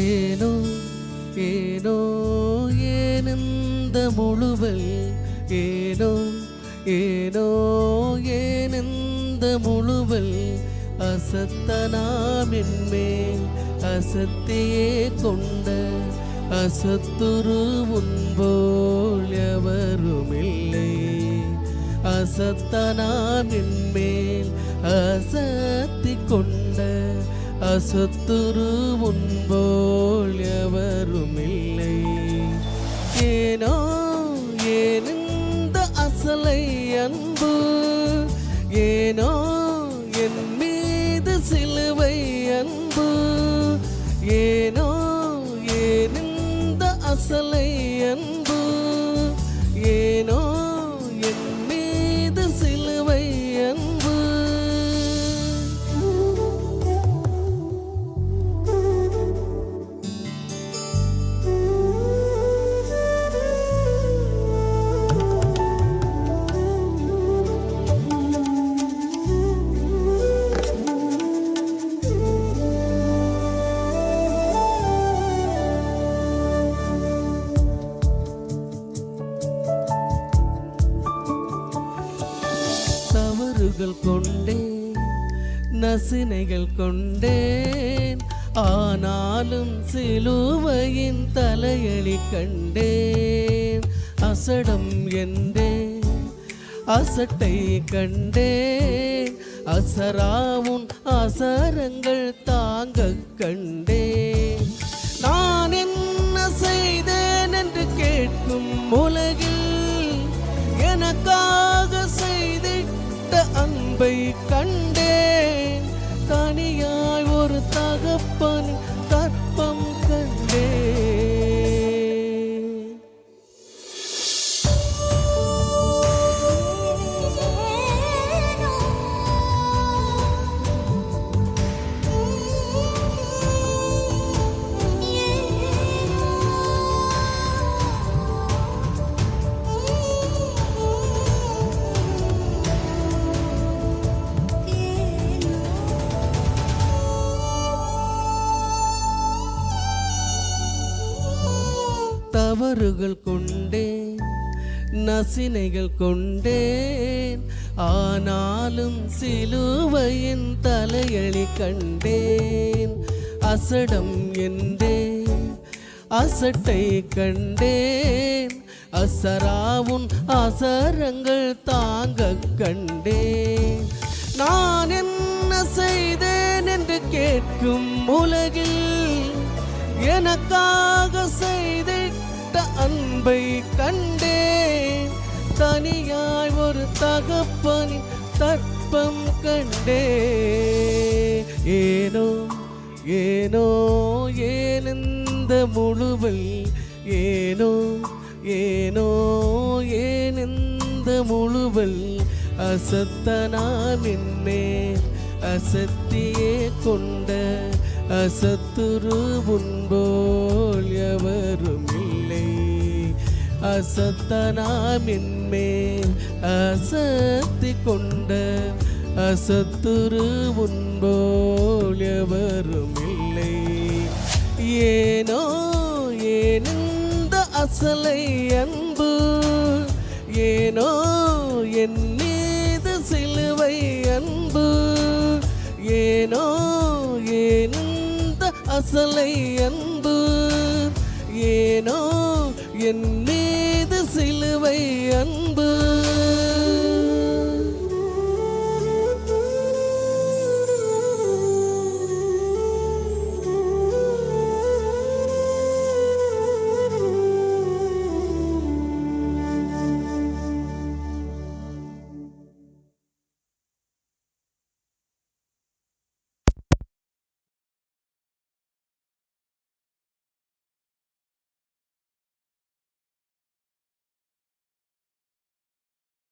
ஏனோ ஏனோ ஏனிந்த முழுவல்? ஏனோ ஏனோ ஏனிந்த முழுவல்? அசத்தனாம் என்மேல் அசத்தையே கொண்ட அசத்துரு உன்போல் எவருமில்லை. அசத்தனாம் என்மேல் அசத்தி கொண்ட அசத்துரு உன்போல் எவருமில்லை. ஏனோ ஏனிந்த அசலை அன்பு. ஏனோ என் மீது சிலுவை அன்பு. ஏனோ ஏனிந்த அசலை அன்பு. தவறுகள் கொண்டேன் நசினைகள் கொண்டேன் ஆனாலும் சிலுவையின் தலையளி கண்டேன். அசடம் என்றேன் அசட்டை கண்டேன். அசராவும் அசரங்கள் தாங்க கண்டேன். நான் என்ன செய்தேன் என்று கேட்கும் உலகில் எனக்கா அன்பை தவறுகள் கொண்டேன் நசினைகள் கொண்டேன் ஆனாலும் சிலுவையின் தலையளி கண்டேன். அசடம் என்றேன் அசட்டை கண்டேன். அசராவும் அசரங்கள் தாங்க கண்டேன். நான் என்ன செய்தேன் என்று கேட்கும் உலகில் எனக்கா செய்திட்ட அன்பை கண்டேன். தனியாய் ஒரு தகப்பனின் தர்ப்பம் கண்டே ஏனோ ஏனோ ஏனிந்த முழுவல்? ஏனோ ஏனோ ஏனிந்த முழுவல்? அசத்தனாம் என்மேல் அசத்தியே கொண்ட அசத்துரு முன்போல் எவரும் இல்லை அசத்தனாம் என்மேல் அசத்தி கொண்ட அசத்துரு உன்போல் எவரும் இல்லை. ஏனோ ஏனிந்த அசலை அன்பு ஏனோ என் மீது சிலுவை அன்பு ஏனோ ஏனிந்த அசலை அன்பு ஏனோ என் மீது சிலுவை அன்பு